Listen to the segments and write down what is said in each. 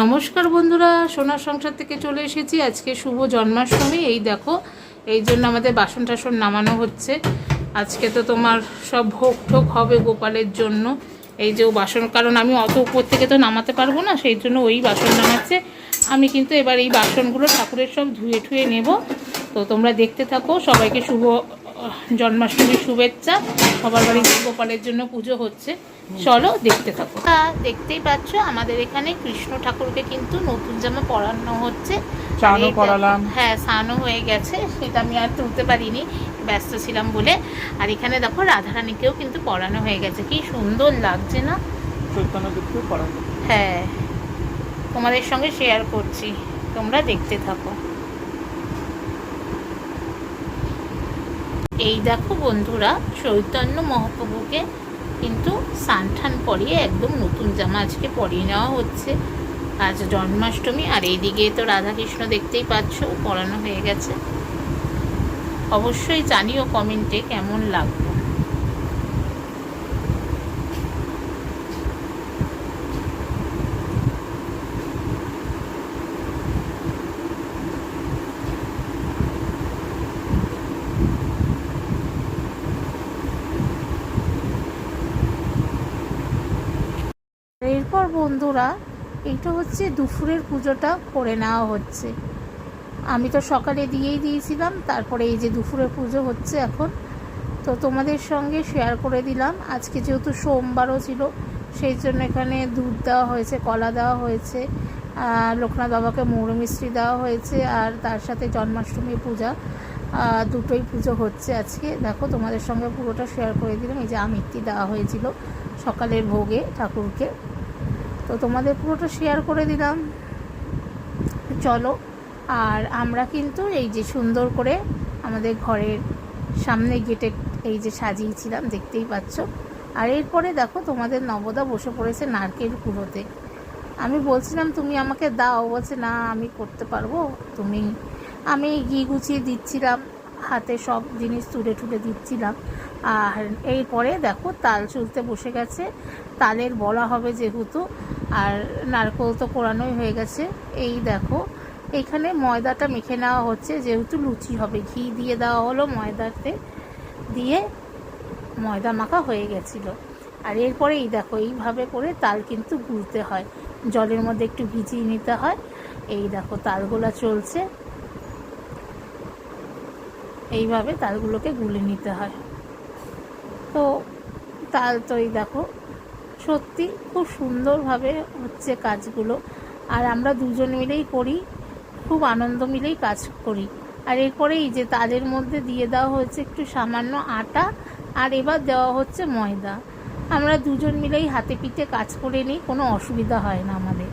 নমস্কার বন্ধুরা সোনার সংসার থেকে চলে এসেছি। আজকে শুভ জন্মাষ্টমী, এই দেখো, এই জন্য আমাদের বাসন টাসন নামানো হচ্ছে। আজকে তো তোমার সব ভোগ ঠোক হবে গোপালের জন্য। এই যে বাসন, কারণ আমি অত উপর থেকে তো নামাতে পারব না, সেই জন্য ওই বাসন নামাচ্ছে। আমি কিন্তু এবার এই বাসনগুলো ঠাকুরের সব ধুয়ে ঠুয়ে নেব। তো তোমরা দেখতে থাকো, সবাইকে শুভ জন্মাষ্টমীর শুভেচ্ছা। সবার বাড়িতে গোপালের জন্য পুজো হচ্ছে। চলো দেখতে থাকো। হ্যাঁ দেখতেই পাচ্ছ আমাদের এখানে কৃষ্ণ ঠাকুরকে কিন্তু নতুন জামা পরানো হচ্ছে। দেখো- করালাম। হ্যাঁ স্নানও হয়ে গেছে। সেটা আমি আর তুলতে পারিনি ব্যস্ত ছিলাম বলে। আর এখানে দেখো রাধারানীকেও কিন্তু পরানো হয়ে গেছে। কি সুন্দর লাগছে না? হ্যাঁ তোমাদের সঙ্গে শেয়ার করছি। তোমরা দেখতে থাকো। এই দেখো বন্ধুরা, চৈতন্য মহাপ্রভুকে কিন্তু সানঠান পরিয়ে একদম নতুন জামা আজকে পরিয়ে নেওয়া হচ্ছে। আজ জন্মাষ্টমী, আর এইদিকে তো রাধাকৃষ্ণ দেখতেই পাচ্ছ, পড়ানো হয়ে গেছে। অবশ্যই জানিও কমেন্টে কেমন লাগল এরপর বন্ধুরা, এইটা হচ্ছে দুপুরের পুজোটা করে নেওয়া হচ্ছে। আমি তো সকালে দিয়েই দিয়েছিলাম, তারপরে এই যে দুপুরের পুজো হচ্ছে এখন, তো তোমাদের সঙ্গে শেয়ার করে দিলাম। আজকে যেহেতু সোমবারও ছিল, সেই জন্য এখানে দুধ দেওয়া হয়েছে, কলা দেওয়া হয়েছে লোকনাথ বাবাকে মৌর মিষ্টি দেওয়া হয়েছে, আর তার সাথে জন্মাষ্টমী পূজা দুটোই পুজো হচ্ছে আজকে। দেখো, তোমাদের সঙ্গে পুরোটা শেয়ার করে দিলাম। এই যে আমিত্তি দেওয়া হয়েছিল সকালের ভোগে ঠাকুরকে। তো তোমাদের পুরোটা শেয়ার করে দিলাম। চলো, আর আমরা কিন্তু এই যে সুন্দর করে আমাদের ঘরের সামনে গেটে এই যে সাজিয়েছিলাম, দেখতেই পাচ্ছ। আর এরপরে দেখো তোমাদের নবদা বসে পড়েছে নারকেল কুড়োতে। আমি বলছিলাম, তুমি আমাকে দাও। বলছে, না, আমি করতে পারব। তুমি, আমি ঘি গুছিয়ে দিচ্ছিলাম, হাতে সব জিনিস তুলে তুলে দিচ্ছিলাম। আর এরপরে দেখো তাল চুলতে বসে গেছে। তালের বলা হবে যেহেতু আর নারকোল তো কোরানোই হয়ে গেছে। এই দেখো, এখানে ময়দাটা মেখে নেওয়া হচ্ছে, যেহেতু লুচি হবে। ঘি দিয়ে দেওয়া হলো ময়দাতে, দিয়ে ময়দা মাখা হয়ে গেছিল। আর এরপরে এই দেখো, এইভাবে করে তাল কিন্তু গুলতে হয়। জলের মধ্যে একটু ভিজিয়ে নিতে হয়। এই দেখো, তালগুলা চলছে। এইভাবে তালগুলোকে গুলে নিতে হয়। তো তাল তো এই দেখো সত্যি খুব সুন্দরভাবে হচ্ছে কাজগুলো। আর আমরা দুজন মিলেই করি, খুব আনন্দ মিলেই কাজ করি। আর এরপরে এই যে তালের মধ্যে দিয়ে দেওয়া হয়েছে একটু সামান্য আটা, আর এবার দেওয়া হচ্ছে ময়দা। আমরা দুজন মিলেই হাতে পিঠে কাজ করে নিই, কোনো অসুবিধা হয় না আমাদের।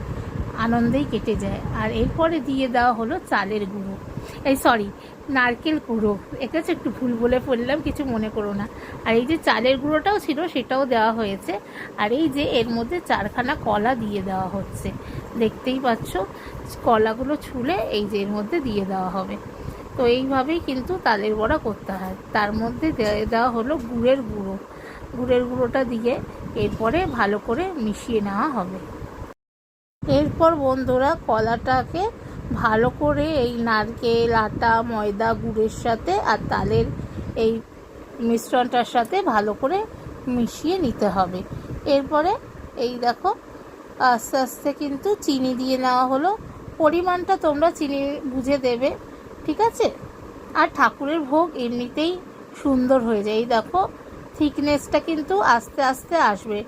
আনন্দেই কেটে যায়। আর এরপরে দিয়ে দেওয়া হলো চালের গুঁড়ো। এই সরি নারকেল গুঁড়ো। এটা হচ্ছে একটু ভুল বলে ফেললাম, কিছু মনে করো না। আর এই যে চালের গুঁড়োটাও ছিল, সেটাও দেওয়া হয়েছে। আর এই যে এর মধ্যে চারখানা কলা দিয়ে দেওয়া হচ্ছে। দেখতেই পাচ্ছ, কলাগুলো ছুলে এই যে এর মধ্যে দিয়ে দেওয়া হবে। তো এইভাবেই কিন্তু তালের বড়া করতে হয়। তার মধ্যে দেওয়া হলো গুড়ের গুঁড়ো। গুড়ের গুঁড়োটা দিয়ে এরপরে ভালো করে মিশিয়ে নেওয়া হবে। এরপর বন্ধুরা কলাটাকে ভালো করে এই নারকেল, আটা, ময়দা, গুড়ের সাথে আর তালের এই মিশ্রণটার সাথে ভালো করে মিশিয়ে নিতে হবে। এরপরে এই দেখো, আস্তে আস্তে কিন্তু চিনি দিয়ে নেওয়া হলো। পরিমাণটা তোমরা চিনি বুঝে দেবে, ঠিক আছে? আর ঠাকুরের ভোগ এমনিতেই সুন্দর হয়ে যায়। এই দেখো, থিকনেসটা কিন্তু আস্তে আস্তে আসবে।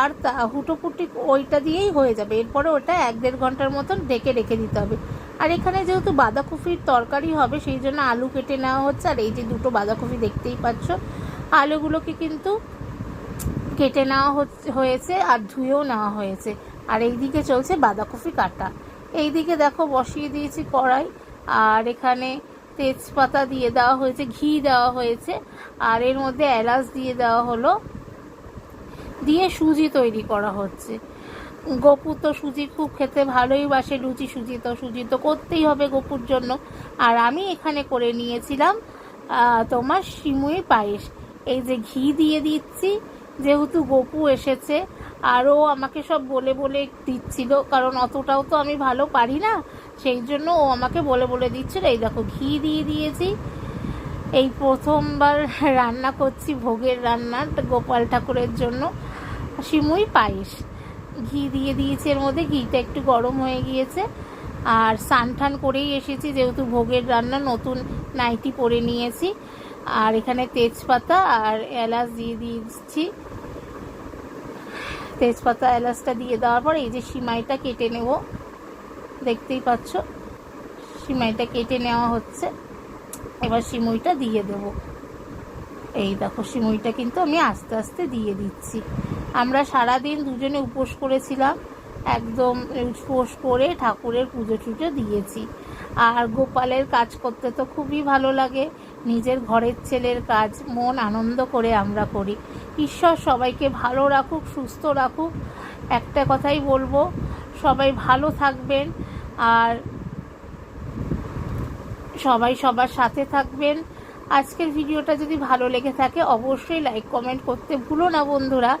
আর তা হুটোপুটি ওইটা দিয়েই হয়ে যাবে। এরপরে ওটা এক দেড় ঘণ্টার মতন ঢেকে রেখে দিতে হবে। আর এখানে যেহেতু বাঁধাকপির তরকারি হবে, সেই জন্য আলু কেটে নেওয়া হচ্ছে। আর এই যে দুটো বাঁধাকপি দেখতেই পাচ্ছ, আলুগুলোকে কিন্তু কেটে নেওয়া হচ্ছে- হয়েছে আর ধুয়েও নেওয়া হয়েছে। আর এইদিকে চলছে বাঁধাকপি কাটা। এইদিকে দেখো বসিয়ে দিয়েছি কড়াই, আর এখানে তেজপাতা দিয়ে দেওয়া হয়েছে, ঘি দেওয়া হয়েছে, আর এর মধ্যে এলাচ দিয়ে দেওয়া হলো। দিয়ে সুজি তৈরি করা হচ্ছে। গপু তো সুজি খুব খেতে ভালোই বাসে, লুচি সুজি তো সুজি তো করতেই হবে গপুর জন্য। আর আমি এখানে করে নিয়েছিলাম তোমার সিমুই পায়েস। এই যে ঘি দিয়ে দিচ্ছি, যেহেতু গপু এসেছে আরও আমাকে সব বলে বলে দিচ্ছিল, কারণ অতটাও তো আমি ভালো পারি না, সেই জন্য ও আমাকে বলে বলে দিচ্ছিল, এই দেখো ঘি দিয়ে দিয়েছি। এই প্রথমবার রান্না করছি ভোগের রান্না গোপাল ঠাকুরের জন্য, সিমুই পায়েস। ঘি দিয়ে দিয়েছি। এর মধ্যে ঘিটা একটু গরম হয়ে গিয়েছে। আর স্নান টান করেই এসেছি, যেহেতু ভোগের রান্না নতুন নাইটি পরে নিয়েছি। আর এখানে তেজপাতা আর এলাচ দিয়ে দিচ্ছি তেজপাতা, এলাচটা দিয়ে দেওয়ার পর এই যে সিমাইটা কেটে নেব। দেখতেই পাচ্ছ, সিমাইটা কেটে নেওয়া হচ্ছে। এবার সিমুইটা দিয়ে দেব। এই দেখো, সিমুইটা কিন্তু আমি আস্তে আস্তে দিয়ে দিচ্ছি। আমরা সারাদিন দুজনে উপোস করেছিলাম, একদম উপোস করে ঠাকুরের পুজো টুজো দিয়েছি। আর গোপালের কাজ করতে তো খুবই ভালো লাগে, নিজের ঘরের ছেলের কাজ, মন আনন্দ করে আমরা করি। ঈশ্বর সবাইকে ভালো রাখুক, সুস্থ রাখুক, একটা কথাই বলব, সবাই ভালো থাকবেন, আর সবাই সবার সাথে থাকবেন। আজকের ভিডিওটা যদি ভালো লেগে থাকে, অবশ্যই লাইক কমেন্ট করতে ভুলো না বন্ধুরা।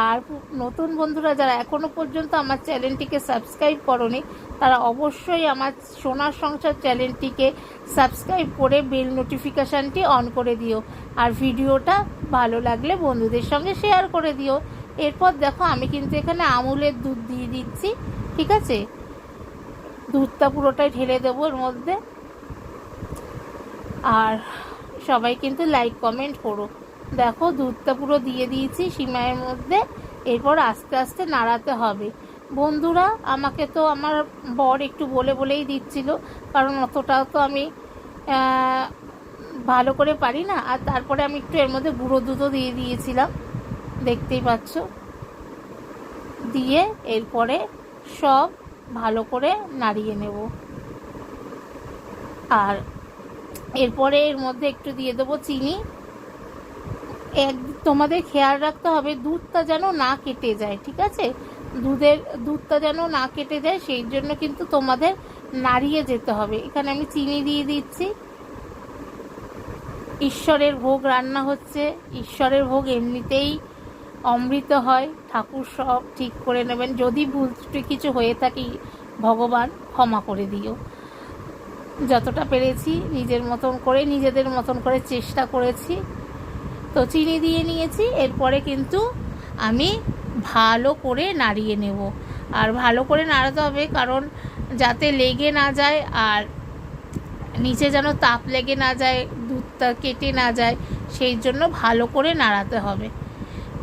আর নতুন বন্ধুরা যারা এখনও পর্যন্ত আমার চ্যানেলটিকে সাবস্ক্রাইব করনি, তারা অবশ্যই আমার সোনার সংসার চ্যানেলটিকে সাবস্ক্রাইব করে বেল নোটিফিকেশানটি অন করে দিও। আর ভিডিওটা ভালো লাগলে বন্ধুদের সঙ্গে শেয়ার করে দিও। এরপর দেখো, আমি কিন্তু এখানে আমুলের দুধ দিয়ে দিচ্ছি, ঠিক আছে? দুধটা পুরোটাই ঢেলে দেবো এর মধ্যে। আর সবাই কিন্তু লাইক কমেন্ট করো। দেখো, দুধটা পুরো দিয়ে দিয়েছি সিমাইয়ের মধ্যে। এরপর আস্তে আস্তে নাড়াতে হবে। বন্ধুরা, আমাকে তো আমার বর একটু বলে বলেই দিচ্ছিল, কারণ অতটাও তো আমি ভালো করে পারি না। আর তারপরে আমি একটু এর মধ্যে গুঁড়ো দুধও দিয়ে দিয়েছিলাম। দেখতেই পাচ্ছ? দিয়ে এরপরে সব ভালো করে নাড়িয়ে নেব। আর এরপরে এর মধ্যে একটু দিয়ে দেবো চিনি। এক, তোমাদের খেয়াল রাখতে হবে, দুধটা যেন না কেটে যায়, ঠিক আছে? দুধের, দুধটা যেন না কেটে যায়, সেই জন্য কিন্তু তোমাদের নাড়িয়ে যেতে হবে। এখানে আমি চিনি দিয়ে দিচ্ছি। ঈশ্বরের ভোগ রান্না হচ্ছে। ঈশ্বরের ভোগ এমনিতেই অমৃত হয়। ঠাকুর সব ঠিক করে নেবেন। যদি ভুল কিছু হয়ে থাকে, ভগবান ক্ষমা করে দিও। যতটা পেরেছি, নিজের মতন করে, নিজেদের মতন করে চেষ্টা করেছি। তো চিনি দিয়ে নিয়েছি, এরপরে কিন্তু আমি ভালো করে নাড়িয়ে নেব। আর ভালো করে নাড়াতে হবে কারণ যাতে লেগে না যায় আর নিচে যেন তাপ লেগে না যায়, দুধটা কেটে না যায়, সেই জন্য ভালো করে নাড়াতে হবে।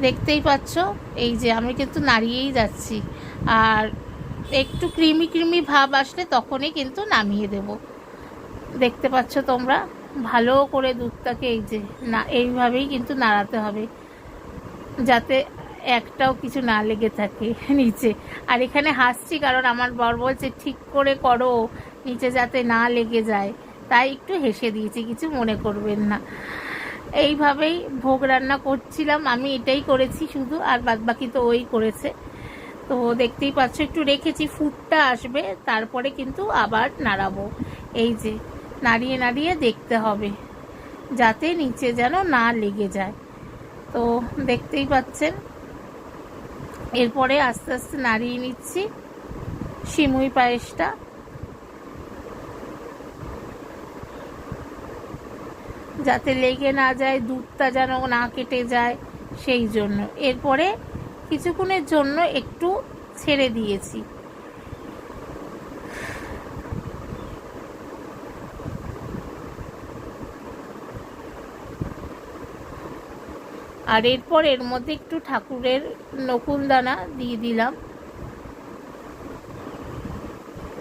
দেখতেই পাচ্ছ, এই যে আমি কিন্তু নাড়িয়েই যাচ্ছি। আর একটু ক্রিমি ক্রিমি ভাব আসলে তখনই কিন্তু নামিয়ে দেব। দেখতে পাচ্ছ তোমরা? ভালো করে দুধটাকে এই যে না, এইভাবেই কিন্তু নাড়াতে হবে। যাতে একটাও কিছু না লেগে থাকে নিচে। আর এখানে হাসছি কারণ আমার বর বলছে, ঠিক করে করো, নিচে যাতে না লেগে যায়। তাই একটু হেসে দিয়েছি, কিছু মনে করবেন না। এইভাবেই ভোগ রান্না করছিলাম, আমি এটাই করেছি শুধু, আর বাদ বাকি তো ওই করেছে। তো দেখতেই পাচ্ছ, একটু রেখেছি, ফুটটা আসবে, তারপরে কিন্তু আবার নাড়াবো। এই যে নাড়িয়ে নাড়িয়ে দেখতে হবে, যাতে নিচে যেন না লেগে যায়। তো দেখতেই পাচ্ছেন, এরপরে আস্তে আস্তে নাড়িয়ে নিচ্ছি সিমুই পায়েসটা। যাতে লেগে না যায়, দুধটা যেন না কেটে যায়, সেই জন্য। এরপরে কিছুক্ষণের জন্য একটু ছেড়ে দিয়েছি। আর এরপর এর মধ্যে একটু ঠাকুরের নকুলদানা দিয়ে দিলাম।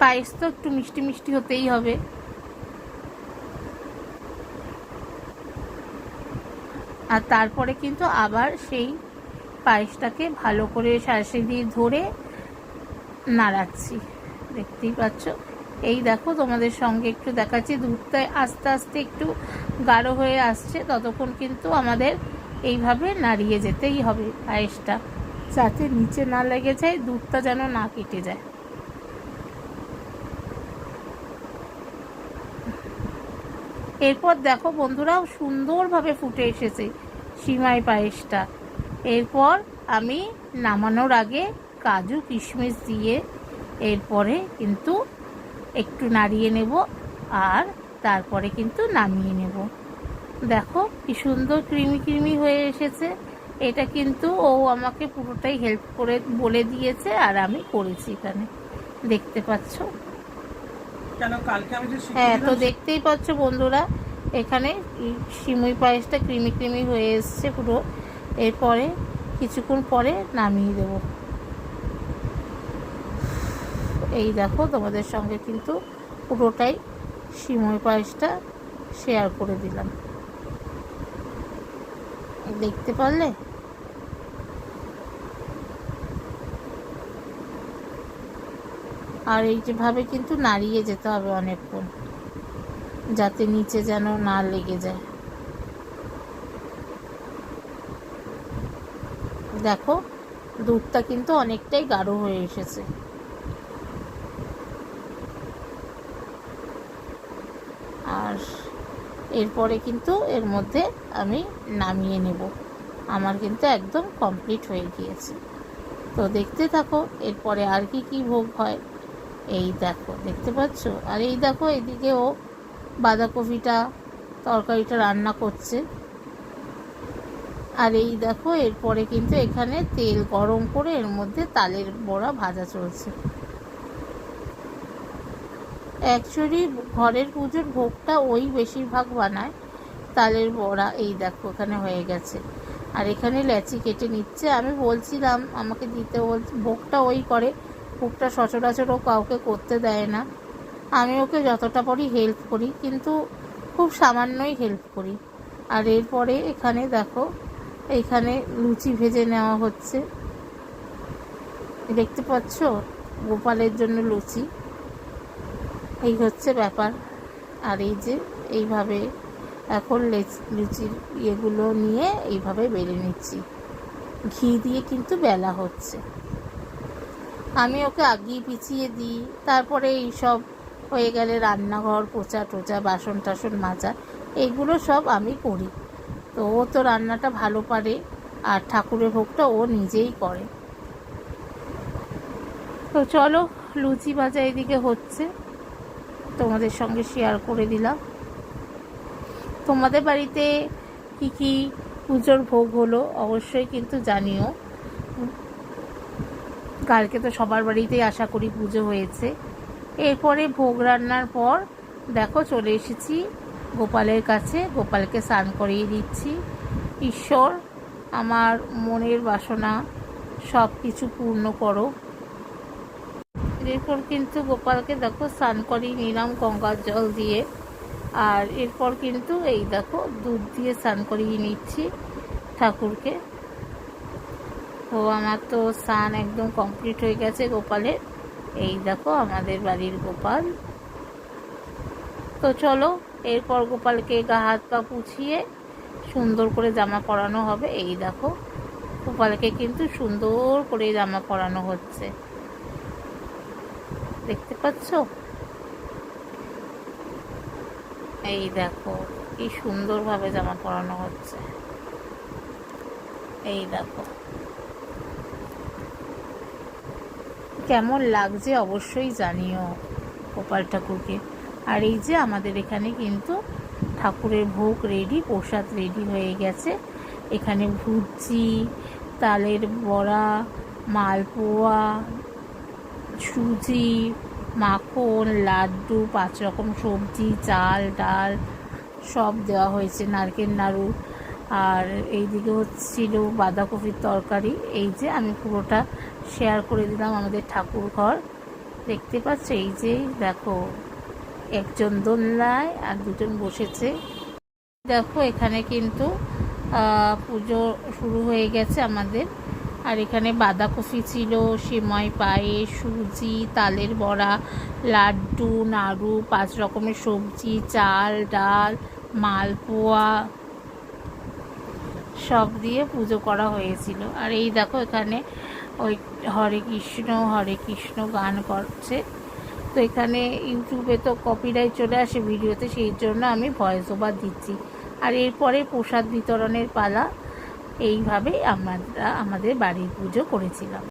পায়েস তো একটু মিষ্টি মিষ্টি হতেই হবে। আর তারপরে কিন্তু আবার সেই পায়েসটাকে ভালো করে শাঁসে দিয়ে ধরে নাড়াচ্ছি। দেখতেই পাচ্ছ? এই দেখো, তোমাদের সঙ্গে একটু দেখাচ্ছি। দুধটা আস্তে আস্তে একটু গাঢ় হয়ে আসছে। ততক্ষণ কিন্তু আমাদের এইভাবে নাড়িয়ে যেতেই হবে পায়েসটা, যাতে নিচে না লেগে যায়, দুধটা যেন না কেটে যায়। এরপর দেখো বন্ধুরা সুন্দরভাবে ফুটে এসেছে সিমাই পায়েসটা। এরপর আমি নামানোর আগে কাজু কিশমিশ দিয়ে এরপরে কিন্তু একটু নাড়িয়ে নেব আর তারপরে কিন্তু নামিয়ে নেব। দেখো কি সুন্দর ক্রিমি ক্রিমি হয়ে এসেছে। এটা কিন্তু ও আমাকে পুরোটাই হেল্প করে বলে দিয়েছে আর আমি করেছি এখানে। দেখতে পাচ্ছ? হ্যাঁ তো দেখতেই পাচ্ছ বন্ধুরা এখানে সিমুই পায়েসটা ক্রিমি ক্রিমি হয়ে এসছে পুরো। এরপরে কিছুক্ষণ পরে নামিয়ে দেব। এই দেখো তোমাদের সঙ্গে কিন্তু পুরোটাই সিমুই পায়েসটা শেয়ার করে দিলাম। দেখতে পারলে? আর এই যেভাবে কিন্তু নাড়িয়ে যেতে হবে অনেকক্ষণ, যাতে নিচে যেন না লেগে যায়। দেখো, দুধটা কিন্তু অনেকটাই গাঢ় হয়ে এসেছে আর এরপরে কিন্তু এর মধ্যে আমি নামিয়ে নেব। আমার কিন্তু একদম কমপ্লিট হয়ে গিয়েছে। তো দেখতে থাকো, এরপরে আর কি কি ভোগ হয়। এই দেখো, দেখতে পাচ্ছ? আর এই দেখো, এদিকে ও বাঁধাকপিটা, তরকারিটা রান্না করছে। আর এই দেখো, এরপরে কিন্তু এখানে তেল গরম করে এর মধ্যে তালের বড়া ভাজা চলছে। অ্যাকচুয়ালি ঘরের পুজোর ভোগটা ওই বেশিরভাগ বানায়, তালের বড়া, এই দেখো এখানে হয়ে গেছে। আর এখানে ল্যাচি কেটে নিচ্ছে। আমি বলছিলাম, আমাকে দিতে বল ভোগটা ওই করে, ভোগটা সচরাচর ও কাউকে করতে দেয় না। আমি ওকে যতটা পারি হেল্প করি, কিন্তু খুব সামান্যই হেল্প করি। আর এরপরে এখানে দেখো, এখানে লুচি ভেজে নেওয়া হচ্ছে। দেখতে পাচ্ছ? গোপালের জন্য লুচি। এই হচ্ছে ব্যাপার। আর এই যে এইভাবে এখন লেচ- লুচির ইয়েগুলো নিয়ে এইভাবে বেলে নিচ্ছি। ঘি দিয়ে কিন্তু বেলা হচ্ছে। আমি ওকে আগিয়ে পিছিয়ে দিই। তারপরে এই সব হয়ে গেলে রান্নাঘর, পোচা টোচা, বাসন টাসন মাজা, এইগুলো সব আমি করি। তো ও তো রান্নাটা ভালো পারে, আর ঠাকুরের ভোগটা ও নিজেই করে। তো চলো, লুচি ভাজা এদিকে হচ্ছে। তোমাদের সঙ্গে শেয়ার করে দিলাম। তোমাদের বাড়িতে কি কি পুজোর ভোগ হলো অবশ্যই কিন্তু জানিও। কালকে তো সবার বাড়িতেই আশা করি পুজো হয়েছে। এরপরে ভোগ রান্নার পর দেখো চলে এসেছি গোপালের কাছে। গোপালকে স্নান করিয়ে দিচ্ছি। ঈশ্বর, আমার মনের বাসনা সব কিছু পূর্ণ করো। এরপর কিন্তু গোপালকে দেখো স্নান করিয়ে নিলাম, গঙ্গার জল দিয়ে। আর এরপর কিন্তু এই দেখো দুধ দিয়ে স্নান করিয়ে নিচ্ছি ঠাকুরকে। তো আমার তো স্নান একদম কমপ্লিট হয়ে গেছে গোপালের। এই দেখো আমাদের বাড়ির গোপাল। তো চলো, এরপর গোপালকে গা হাত পা পুছিয়ে সুন্দর করে জামা পরানো হবে। এই দেখো, গোপালকে কিন্তু সুন্দর করে জামা পরানো হচ্ছে। দেখতে পাচ্ছ? এই দেখো, কি সুন্দরভাবে জামা পরানো হচ্ছে। এই দেখো। কেমন লাগছে অবশ্যই জানিও গোপাল ঠাকুরকে। আর এই যে আমাদের এখানে কিন্তু ঠাকুরের ভোগ রেডি প্রসাদ রেডি হয়ে গেছে। এখানে ভুজি তালের বড়া, মালপোয়া সুজি, মাখন, লাড্ডু, পাঁচ রকম সবজি, চাল, ডাল, সব দেওয়া হয়েছে, নারকেল, নাড়ু। আর এইদিকে হচ্ছিল বাঁধাকপির তরকারি। এই যে আমি পুরোটা শেয়ার করে দিলাম আমাদের ঠাকুর ঘর। দেখতে পাচ্ছ? এই যে দেখো, একজন দোলনায় আর দুজন বসেছে। দেখো, এখানে কিন্তু পুজো শুরু হয়ে গেছে আমাদের। আর এখানে বাঁধাকপি ছিল, সেমাই, পায়েস, সুজি, তালের বড়া, লাড্ডু, নাড়ু, পাঁচ রকমের সবজি, চাল, ডাল, মালপোয়া সব দিয়ে পুজো করা হয়েছিল। আর এই দেখো এখানে ওই হরে কৃষ্ণ হরে কৃষ্ণ গান করছে। তো এখানে ইউটিউবে তো কপিরাইট চলে আসে ভিডিওতে, সেই জন্য আমি ভয়েস ওভার দিচ্ছি। আর এরপরে প্রসাদ বিতরণের পালা এইভাবেই আমরা আমাদের বাড়ির পুজো করেছিলাম।